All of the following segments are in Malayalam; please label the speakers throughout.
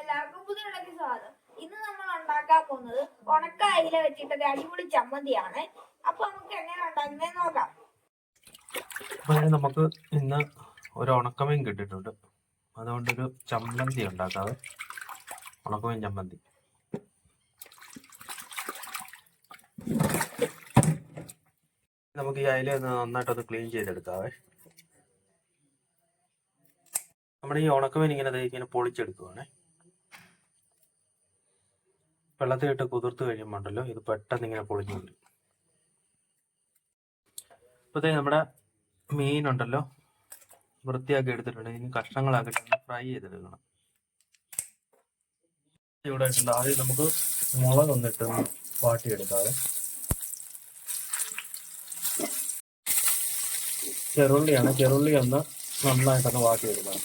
Speaker 1: എല്ലാവർക്കും പുതിയ സ്വാഗതം. ഇന്ന് നമ്മൾ ഉണ്ടാക്കാൻ പോകുന്നത് ഉണക്ക അയില വെച്ചിട്ടൊരു അടിപൊളി ചമ്മന്തിയാണ്. അപ്പൊ നമുക്ക് എങ്ങനെ ഉണ്ടാക്കുന്നത് നോക്കാം.
Speaker 2: നമുക്ക് ഇന്ന് ഒരു ഉണക്കമീൻ കിട്ടിയിട്ടുണ്ട്. അതുകൊണ്ടൊരു ചമ്മന്തി ഉണ്ടാക്കാതെ ഉണക്കമീൻ ചമ്മന്തി. നമുക്ക് ഈ അയില നന്നായിട്ടൊന്ന് ക്ലീൻ ചെയ്തെടുക്കാവേ. നമ്മുടെ ഈ ഉണക്കമീൻ ഇങ്ങനെ ഇങ്ങനെ പൊളിച്ചെടുക്കുവാണേ. വെള്ളത്തിലിട്ട് കുതിർത്ത് കഴിയുമ്പോൾ ഉണ്ടല്ലോ ഇത് പെട്ടെന്ന് ഇങ്ങനെ പൊളിഞ്ഞു വരും ഇപ്പോഴത്തേ നമ്മുടെ മീനുണ്ടല്ലോ. വൃത്തിയാക്കി എടുത്തിട്ടുണ്ട്. ഇനി കഷ്ണങ്ങളാക്കിയിട്ട് ഫ്രൈ ചെയ്തെടുക്കണം. ഇവിടെ ആദ്യം നമുക്ക് മുളക് ഒന്ന് വാട്ടിയെടുക്കാതെ ചെറുള്ളിയാണ്. ചെറുള്ളി ഒന്ന് നന്നായിട്ടൊന്ന് വാട്ടിയെടുക്കണം.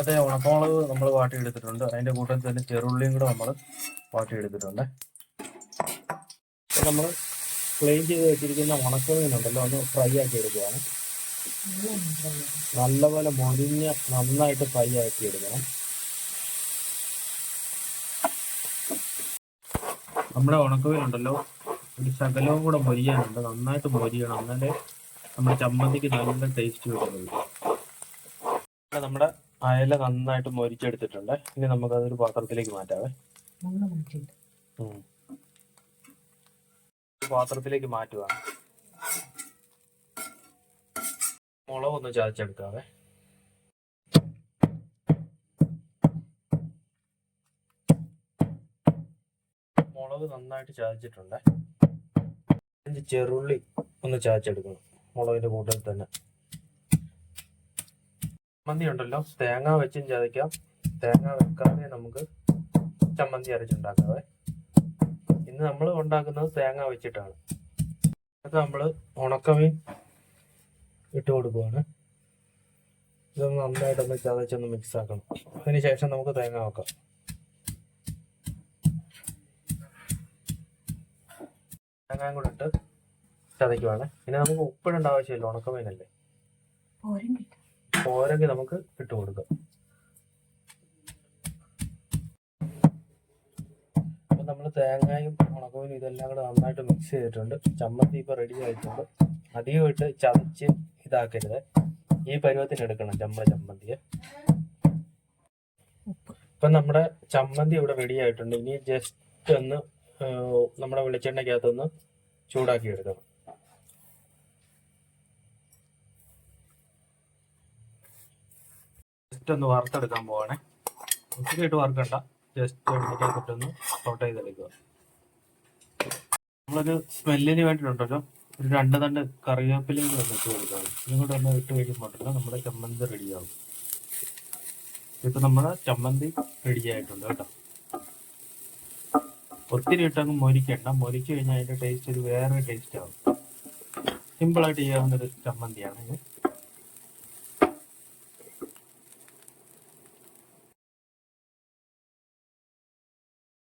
Speaker 2: ഇപ്പോഴത്തെ ഉണക്കമുളക് നമ്മൾ വാട്ടി എടുത്തിട്ടുണ്ട് അതിന്റെ കൂട്ടത്തിൽ തന്നെ ചെറുള്ളിയും കൂടെ നമ്മൾ വാട്ടി എടുത്തിട്ടുണ്ട് നമ്മൾ ക്ലീൻ ചെയ്ത് വെച്ചിരിക്കുന്ന ഉണക്കമീനുണ്ടല്ലോ ഒന്ന് ഫ്രൈ ആക്കി എടുക്കുകയാണ് നല്ലപോലെ മൊരിഞ്ഞ് നന്നായിട്ട് ഫ്രൈ ആക്കി എടുക്കണം. നമ്മുടെ ഉണക്കമീനുണ്ടല്ലോ ഒരു ശകലവും കൂടെ മൊരിയാനുണ്ട്. നന്നായിട്ട് മൊരിയണം. എന്നാലേ നമ്മുടെ ചമ്മന്തിക്ക് നല്ല ടേസ്റ്റ് വരുന്നത് നമ്മുടെ അയല നന്നായിട്ട് മൊരിച്ചെടുത്തിട്ടുണ്ട്. ഇനി നമുക്ക് അതൊരു പാത്രത്തിലേക്ക് മാറ്റാവേ. പാത്രത്തിലേക്ക് മാറ്റുക മുളക് ഒന്ന് ചതച്ചെടുക്കാവേ. മുളക് നന്നായിട്ട് ചതച്ചിട്ടുണ്ട്. അഞ്ച് ചെറുള്ളി ഒന്ന് ചതച്ചെടുക്കണം. മുളകിന്റെ കൂട്ടത്തിൽ തന്നെ. ചമ്മന്തി ഉണ്ടല്ലോ. തേങ്ങ വെച്ചും ചതയ്ക്കാം. തേങ്ങ വെക്കാതെ നമുക്ക് ചമ്മന്തി അരച്ചുണ്ടാക്കാവേ ഇന്ന് നമ്മൾ ഉണ്ടാക്കുന്നത് തേങ്ങ വെച്ചിട്ടാണ്. അത് നമ്മൾ ഉണക്കമീൻ ഇട്ട് കൊടുക്കുവാണ്. ഇതൊന്ന് നന്നായിട്ടൊന്ന് ചതച്ചൊന്ന് മിക്സ് ആക്കണം. അതിന് ശേഷം നമുക്ക് തേങ്ങ വെക്കാം. തേങ്ങയും കൂടെ ഇട്ട് ചതയ്ക്കുവാണ്. പിന്നെ നമുക്ക് ഉപ്പിടേണ്ട ആവശ്യമില്ല. ഉണക്കമീനല്ലേ? പോരെങ്കിൽ നമുക്ക് ഇട്ട് കൊടുക്കാം. അപ്പൊ നമ്മൾ തേങ്ങയും ഉണക്കമീനും ഇതെല്ലാം കൂടെ നന്നായിട്ട് മിക്സ് ചെയ്തിട്ടുണ്ട്. ചമ്മന്തി ഇപ്പോൾ റെഡി ആയിട്ടുണ്ട്. അധികം ഇട്ട് ചതച്ച് ഇതാക്കരുത്. ഈ പരുവത്തിന് എടുക്കണം ചമ്മ ചമ്മന്തിയെ. ഇപ്പൊ നമ്മുടെ ചമ്മന്തി ഇവിടെ റെഡി ആയിട്ടുണ്ട്. ഇനി ജസ്റ്റ് ഒന്ന് നമ്മുടെ വെളിച്ചെണ്ണയ്ക്കകത്തൊന്ന് ചൂടാക്കി എടുക്കണം. ജസ്റ്റ് ഒന്ന് വറുത്തെടുക്കാൻ പോവാണേ. ഒത്തിരി ഇട്ട് വറുക്കണ്ട. ജസ്റ്റ് എണ്ണയ്ക്കകത്തിട്ടൊന്ന് സോട്ട് ചെയ്തെടുക്കുക. നമ്മളൊരു സ്മെല്ലിന് വേണ്ടിയിട്ടുണ്ടല്ലോ ഒരു രണ്ട് തണ്ട് കറിവേപ്പിലയും കൂടെ ഇട്ട് കൊടുക്കുക ഇതും കൂടെ ഒന്ന് ഇട്ട് കഴിയുമ്പോഴല്ലോ നമ്മുടെ ചമ്മന്തി റെഡിയാവും ഇപ്പൊ നമ്മുടെ ചമ്മന്തി റെഡി ആയിട്ടുണ്ട് കേട്ടോ. ഒത്തിരി ഇട്ടങ്ങ് മൊരിക്കണ്ട. മൊരിച്ചു കഴിഞ്ഞാൽ അതിന്റെ ടേസ്റ്റ് ഒരു വേറെ ടേസ്റ്റ് ആവും. സിമ്പിളായിട്ട് ചെയ്യാവുന്ന ഒരു ചമ്മന്തിയാണ് ഇത്